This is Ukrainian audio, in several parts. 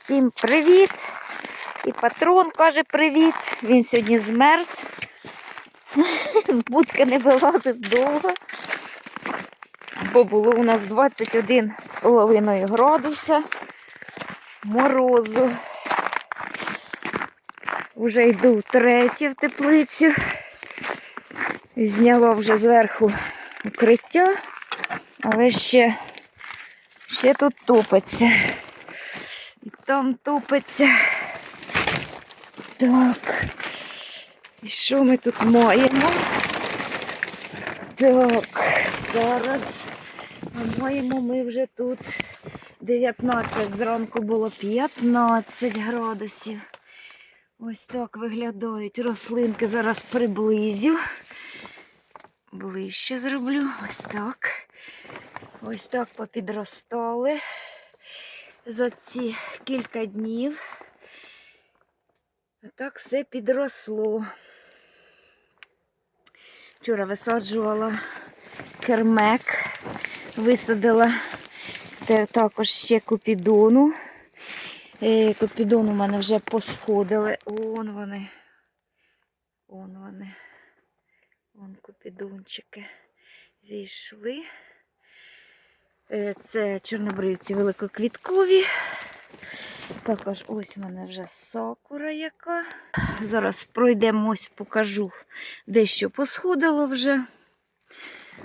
Всім привіт! І патрон каже привіт. Він сьогодні змерз. З будки не вилазив довго. Бо було у нас 21 з половиною градуса морозу. Уже йду втретє в теплицю. Зняла вже зверху укриття, але ще, ще тут тупиться. Там тупиться. Так. І що ми тут маємо? Так, зараз маємо ми вже тут 19, зранку було 15 градусів. Ось так виглядають рослинки. Зараз приблизю. Ближче зроблю. Ось так. Ось так попідростали за ці кілька днів. А так все підросло. Вчора висаджувала кермек, висадила також ще купідону. Е, Купідон у мене вже посходили. Вон вони. Вон вони. Вон купідончики зійшли. Е, Це чорнобривці великоквіткові. Також ось у мене вже сакура яка. Зараз пройдемось, покажу, де що посходило вже.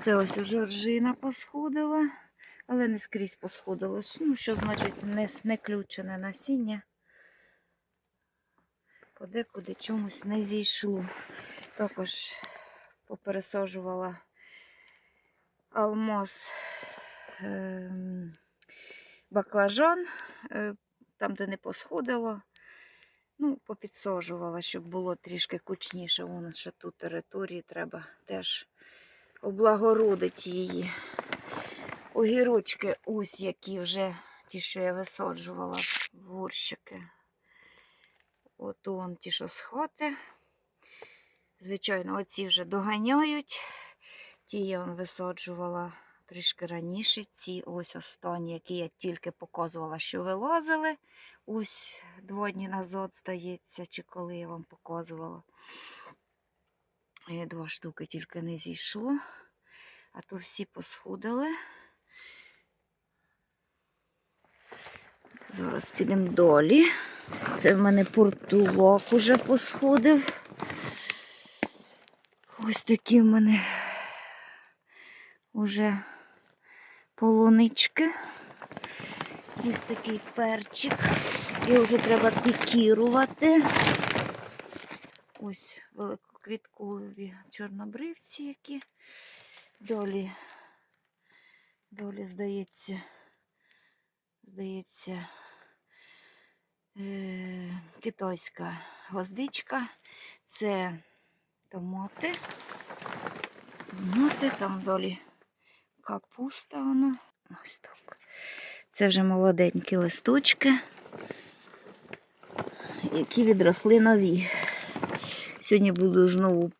Це ось уже ржина посходила, але не скрізь посходило. Ну, що значить не, не ключене насіння. Подекуди чомусь не зійшло. Також попересаджувала алмаз баклажан, е, там, де не посходило. Ну, попідсаджувала, щоб було трішки кучніше. Воно ще тут території треба теж облагородити її. Огірочки ось які вже ті, що я висаджувала, горщики. От он ті, що з. Звичайно, оці вже доганяють. Ті я висаджувала трішки раніше. Ці ось останні, які я тільки показувала, що вилазили. Ось два дні назад, здається, чи коли я вам показувала. Е, Два штуки тільки не зійшло. А то всі посходили. Зараз підемо далі. Це в мене портулок уже посходив. Ось такі в мене уже полунички. Ось такий перчик. І вже треба пікірувати. Ось великоквіткові чорнобривці, які долі, долі, здається, здається, е, китайська гвоздичка. Це томати. Томати, там долі капуста воно. Ось так. Це вже молоденькі листочки, які відросли нові. Сьогодні буду знову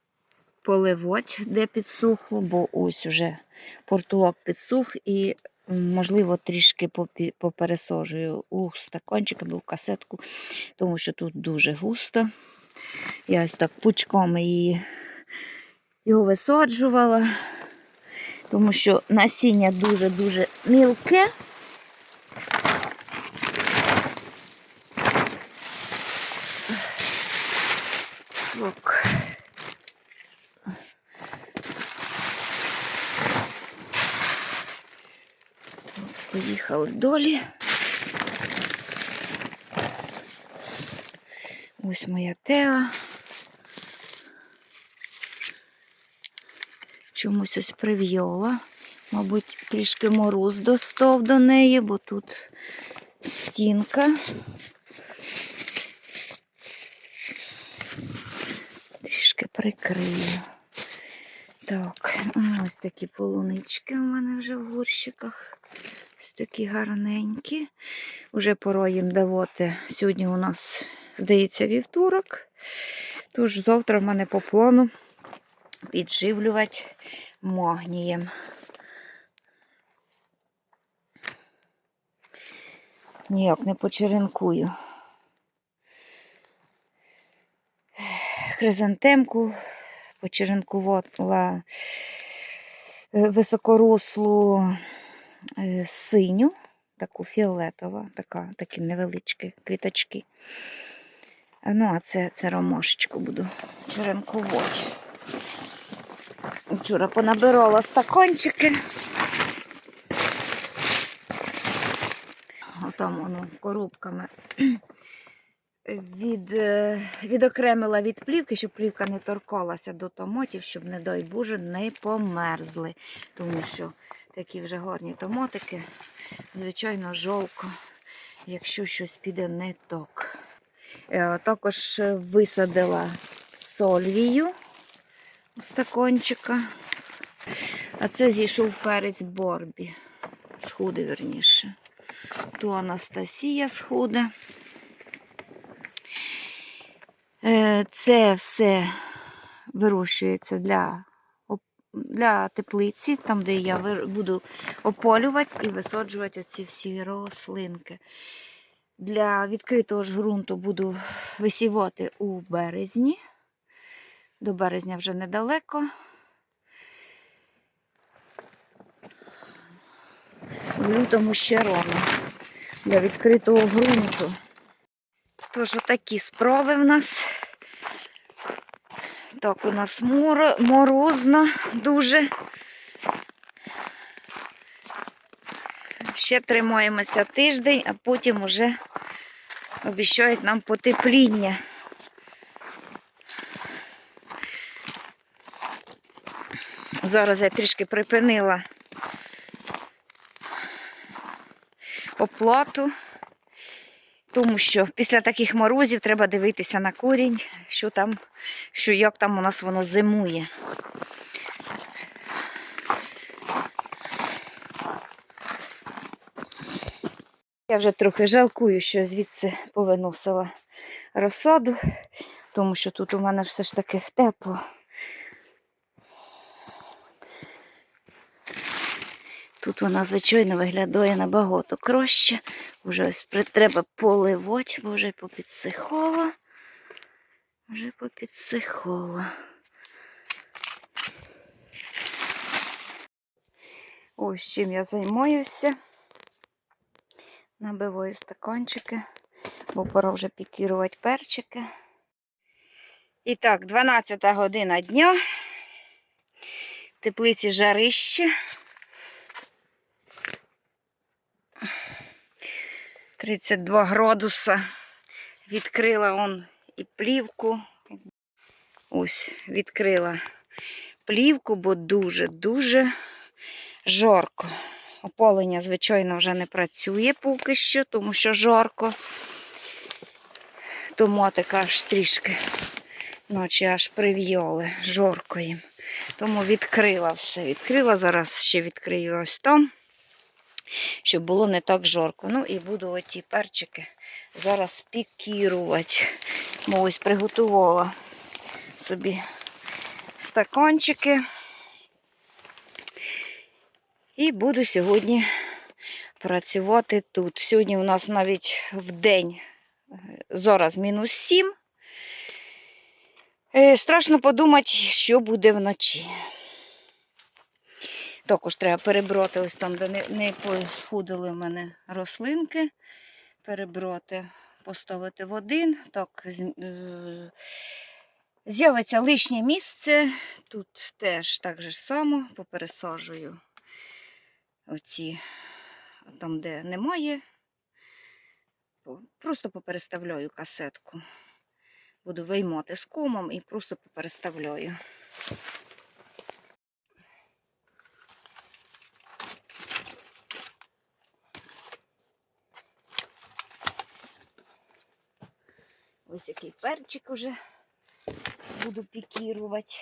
поливати, де підсохло, бо ось уже портулок підсух і, можливо, трішки попересожую у стаканчик або в касетку, тому що тут дуже густо. Я ось так пучками її його висаджувала, тому що насіння дуже-дуже мілке. Так. Поїхали долі. Ось моя теа. Чомусь ось прив'яла. Мабуть, трішки мороз достав до неї, бо тут стінка. Трішки прикрию. Так, ось такі полунички у мене вже в горщиках. Ось такі гарненькі. Уже пора їм давати. Сьогодні у нас, здається, вівторок. Тож завтра в мене по плану підживлювати магнієм. ніяк не почеренкую. Хризантемку почеренкувала е, високорослу е, синю, таку фіолетову, така, такі невеличкі квіточки. Ну, а це, це ромашечку буду черенкувати. Вчора понабирала стаканчики. Отам воно коробками від, е, відокремила від плівки, щоб плівка не торкалася до томатів, щоб, не дай Боже, не померзли. Тому що такі вже гарні томатики, звичайно, жовко, якщо щось піде не так. Е, Також висадила сольвію стакончика. А це зійшов перець Борбі. Схуди, верніше. То Анастасія схуде. Е, Це все вирощується для, для теплиці, там, де я буду ополювати і висаджувати оці всі рослинки. Для відкритого ж ґрунту буду висівати у березні. До березня вже недалеко. В лютому ще рано для відкритого ґрунту. Тож такі справи в нас. Так, у нас моро, морозно дуже. Ще тримаємося тиждень, а потім вже обіцяють нам потепління. Зараз я трішки припинила оплату, тому що після таких морозів треба дивитися на корінь, що там, що як там у нас воно зимує. Я вже трохи жалкую, що звідси повиносила розсаду, тому що тут у мене все ж таки тепло. Тут вона, звичайно, виглядає набагато краще. Вже ось треба поливати, бо вже попідсихало. Вже попідсихало. Ось чим я займаюся. Набиваю стаканчики, бо пора вже пікірувати перчики. І так, 12 година дня. В теплиці жарище. 32 градуса. Відкрила он і плівку. Ось, відкрила плівку, бо дуже-дуже жарко. Опалення, звичайно, вже не працює поки що, тому що жарко. Томатика аж трішки ночі аж прив'яли, жарко їм. Тому відкрила все. Відкрила, зараз ще відкрию ось там, щоб було не так жарко. Ну і буду оті перчики зараз пікірувати. Бо ось приготувала собі стаканчики. І буду сьогодні працювати тут. Сьогодні у нас навіть в день е, зараз мінус 7. Е, Страшно подумати, що буде вночі. Також треба перебрати ось там, де не, посходили в мене рослинки. Перебрати, поставити в один. Так, е, з'явиться лишнє місце. Тут теж так же само попересаджую оці, там, де немає. Просто попереставляю касетку. Буду виймати з комом і просто попереставляю. Ось який перчик уже буду пікірувати.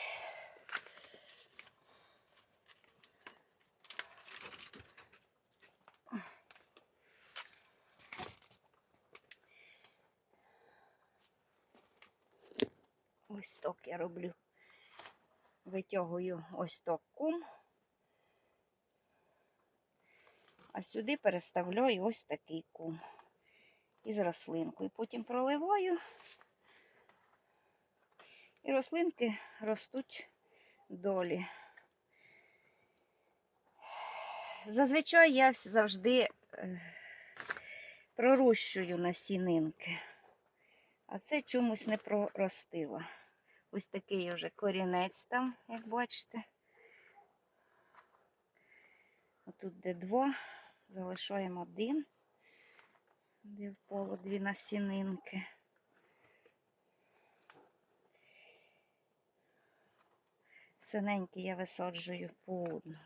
Ось так я роблю. Витягую ось так кум. А сюди переставляю ось такий кум. Із рослинкою. Потім проливаю. І рослинки ростуть долі. Зазвичай я завжди е, пророщую насінинки, а це чомусь не проростило. Ось такий вже корінець там, як бачите. Отут де два, залишаємо один, де впало дві насінинки. Синенькі я висаджую по одну.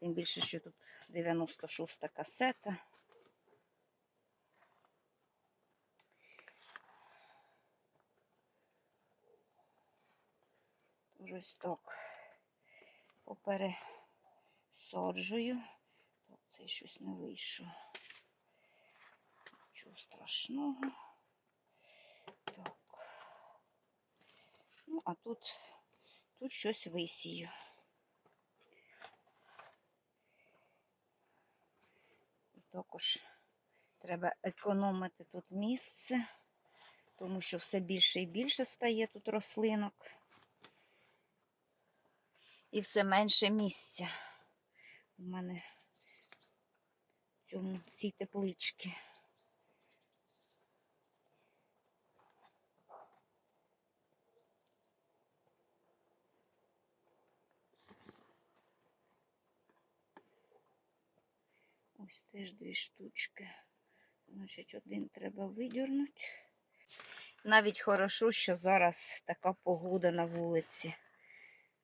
Тим більше, що тут 96 касета. Тож ось так попересаджую. Так, цей щось не вийшов. Нічого страшного. Так. Ну, а тут, тут щось висію. Також треба економити тут місце, тому що все більше і більше стає тут рослинок. І все менше місця у мене в цій тепличці. Ось теж дві штучки. Значить, один треба видірнути. Навіть хорошо, що зараз така погода на вулиці,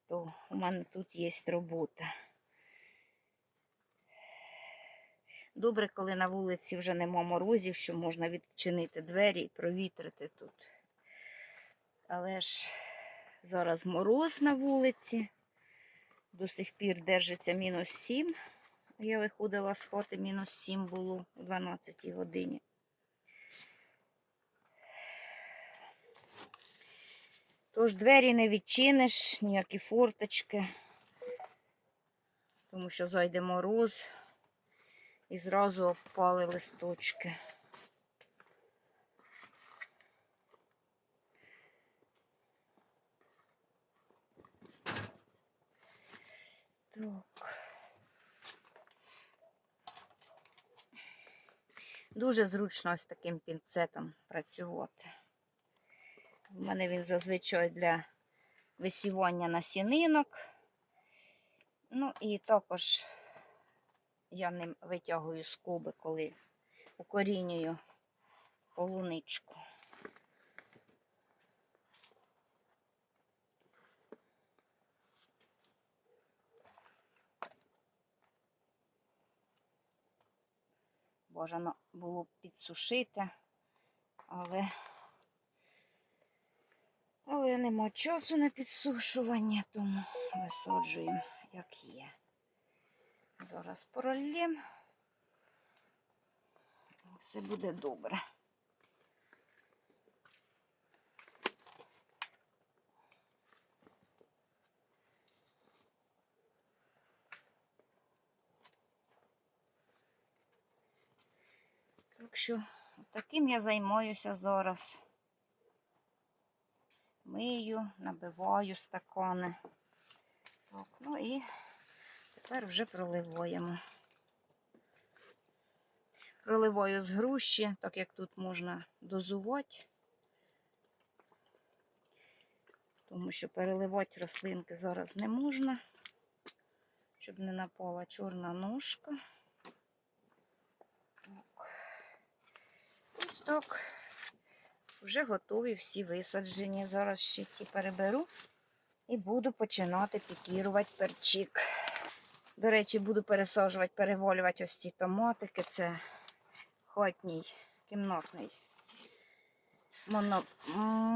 то у мене тут є робота. Добре, коли на вулиці вже нема морозів, що можна відчинити двері і провітрити тут. Але ж зараз мороз на вулиці. До сих пір держиться мінус 7. Я виходила з хати, мінус 7 було о 12 годині. Тож двері не відчиниш, ніякі форточки, тому що зайде мороз і зразу обпали листочки. Так. Дуже зручно ось таким пінцетом працювати. У мене він зазвичай для висівання насінинок. Ну і також я ним витягую скоби, коли укорінюю полуничку. Бажано було б підсушити, але, але нема часу на підсушування, тому висаджуємо, як є. Зараз проллємо. Все буде добре. Що таким я займаюся зараз. Мию, набиваю стакани. Так, ну і тепер вже проливаємо. Проливаю з груші, так як тут можна дозувати. Тому що переливати рослинки зараз не можна, щоб не напала чорна ножка. Так. Ось так. Вже готові всі висаджені. Зараз ще ті переберу і буду починати пікірувати перчик. До речі, буду пересаджувати, переволювати ось ці томатики. Це хатній, кімнатний. Моно...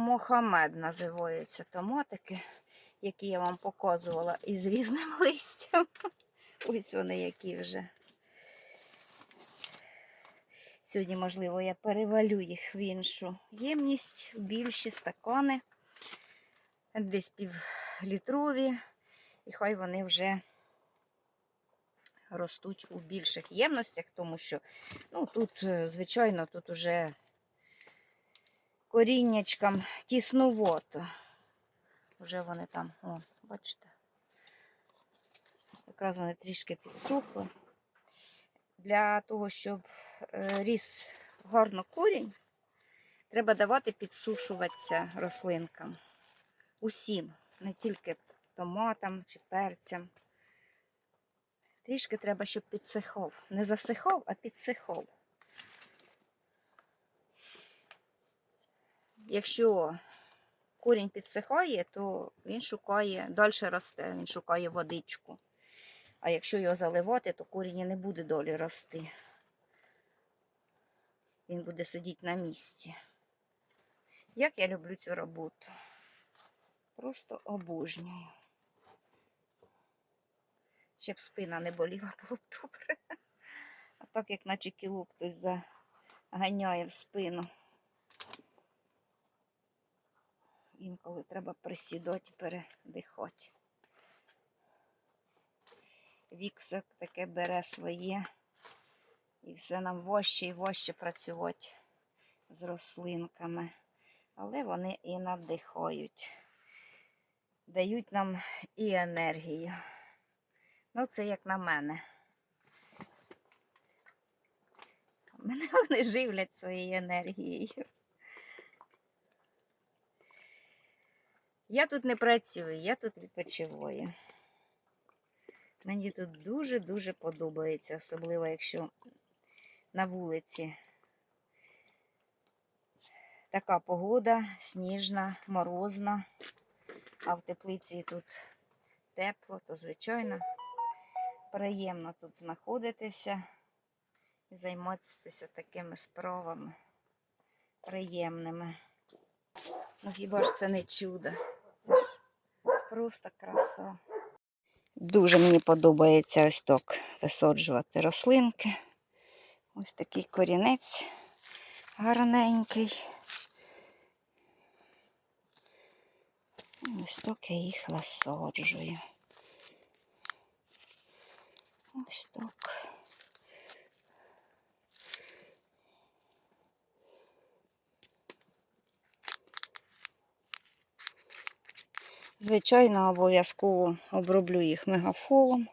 Мохамед називаються томатики, які я вам показувала із різним листям. Ось вони які вже. Сьогодні, можливо, я перевалю їх в іншу ємність, в більші стакани, десь півлітрові, і хай вони вже ростуть у більших ємностях, тому що ну, тут, е, звичайно, тут уже коріннячкам тіснувато. Вже вони там, о, бачите, якраз вони трішки підсухли. Для того, щоб е, ріс гарно корінь, треба давати підсушуватися рослинкам. Усім, не тільки томатам чи перцям. Трішки треба, щоб підсихав. Не засихав, а підсихав. Якщо корінь підсихає, то він шукає, далі росте, він шукає водичку. А якщо його заливати, то корінь не буде долі рости. Він буде сидіти на місці. Як я люблю цю роботу. Просто обожнюю. Щоб спина не боліла, було б добре. А так, як наче кілок хтось заганяє в спину. Інколи треба присідати передихати. Вік все таке бере своє. І все нам важче і важче працювати з рослинками. Але вони і надихають. Дають нам і енергію. Ну, це як на мене. Мене вони живлять своєю енергією. Я тут не працюю, я тут відпочиваю. Мені тут дуже-дуже подобається, особливо якщо на вулиці така погода, сніжна, морозна, а в теплиці тут тепло, то звичайно приємно тут знаходитися і займатися такими справами приємними. Ну хіба ж це не чудо? Це ж просто краса. Дуже мені подобається ось так висаджувати рослинки. Ось такий корінець гарненький. Ось так я їх висаджую. Ось так. Звичайно, обов'язково оброблю їх мегафолом.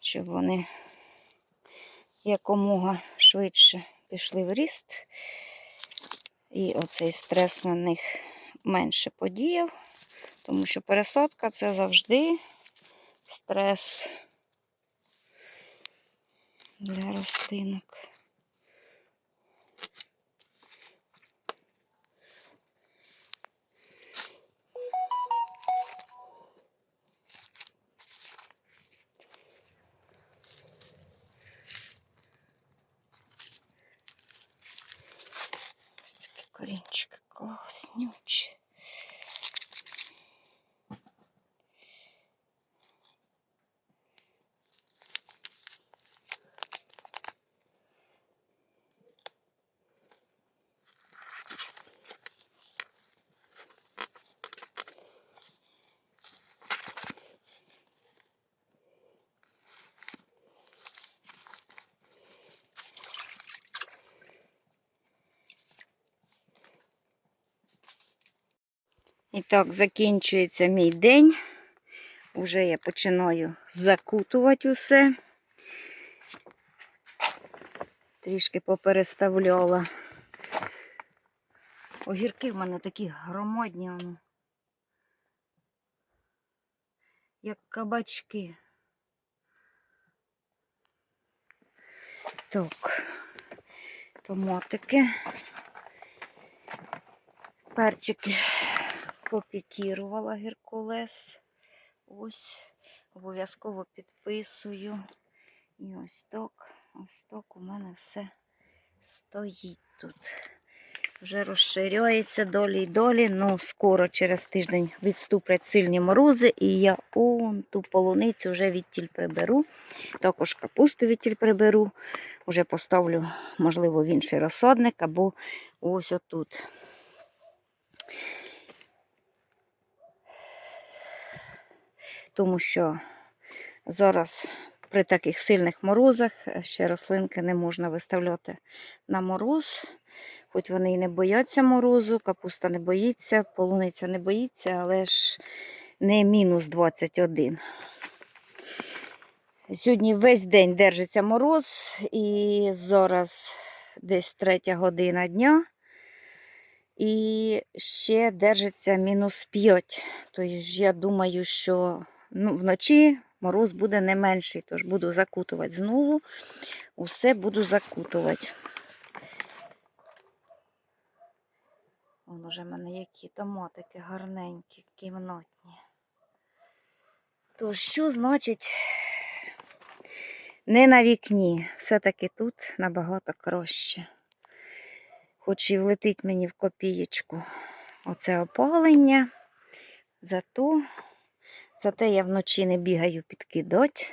Щоб вони якомога швидше пішли в ріст. І оцей стрес на них менше подіяв, тому що пересадка це завжди стрес для рослинок. І так, закінчується мій день. Уже я починаю закутувати усе. Трішки попереставляла. Огірки в мене такі громадні. Як кабачки. Так, томатики, перчики попікірувала геркулес. Ось, обов'язково підписую. І ось так, ось так у мене все стоїть тут. Вже розширяється долі й долі. Ну, скоро через тиждень відступлять сильні морози, і я он ту полуницю вже відтіль приберу. Також капусту відтіль приберу. Вже поставлю, можливо, в інший розсадник або ось отут. Тому що зараз при таких сильних морозах е, ще рослинки не можна виставляти на мороз. Хоч вони і не бояться морозу, капуста не боїться, полуниця не боїться, але ж не мінус 21. Сьогодні весь день держиться мороз, і зараз десь третя година дня. І ще держиться мінус 5. Тобто я думаю, що ну, вночі мороз буде не менший, тож буду закутувати знову. Усе буду закутувати. Вон уже в мене які томатики гарненькі, кімнатні. То що значить не на вікні? Все-таки тут набагато краще. Хоч і влетить мені в копієчку оце опалення. Зато, зате я вночі не бігаю підкидати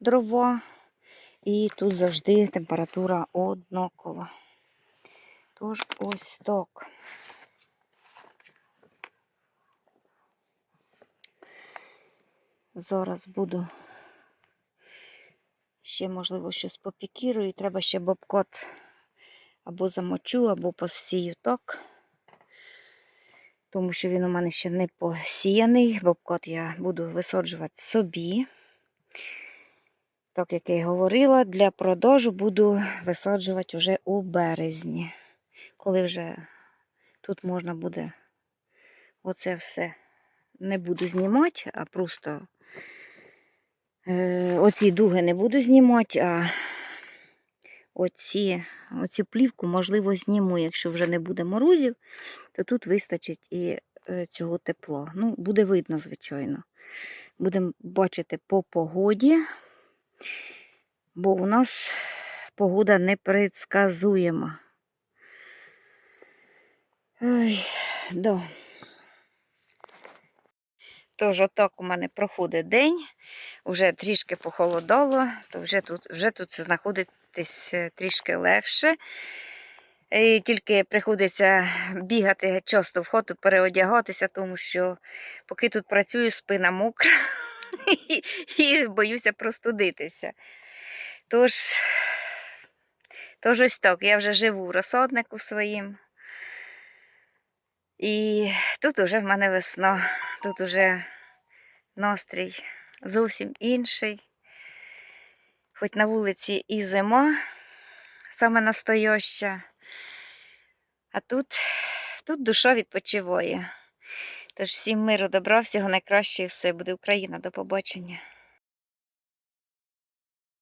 дрова. І тут завжди температура однакова. Тож ось так. Зараз буду ще, можливо, щось попікірую. Треба ще бобкот або замочу, або посію так. Тому що він у мене ще не посіяний. Бобкот я буду висаджувати собі. Так, як я й говорила, для продажу буду висаджувати вже у березні. Коли вже тут можна буде оце все не буду знімати, а просто е, оці дуги не буду знімати, а оці, оцю плівку, можливо, зніму. Якщо вже не буде морозів, то тут вистачить і е, цього тепла. Ну, буде видно, звичайно. Будемо бачити по погоді, бо у нас погода непредсказуєма. Ой, да. Тож отак у мене проходить день, вже трішки похолодало, то вже тут вже тут знаходитись е, трішки легше. І тільки приходиться бігати часто в хату, переодягатися, тому що поки тут працюю, спина мокра і, і боюся простудитися. Тож, тож ось так, я вже живу в розсаднику своїм. І тут уже в мене весна, тут уже настрій зовсім інший. Хоч на вулиці і зима, саме настояща, а тут, тут душа відпочиває. Тож всім миру, добра, всього найкращого все. Буде Україна, до побачення.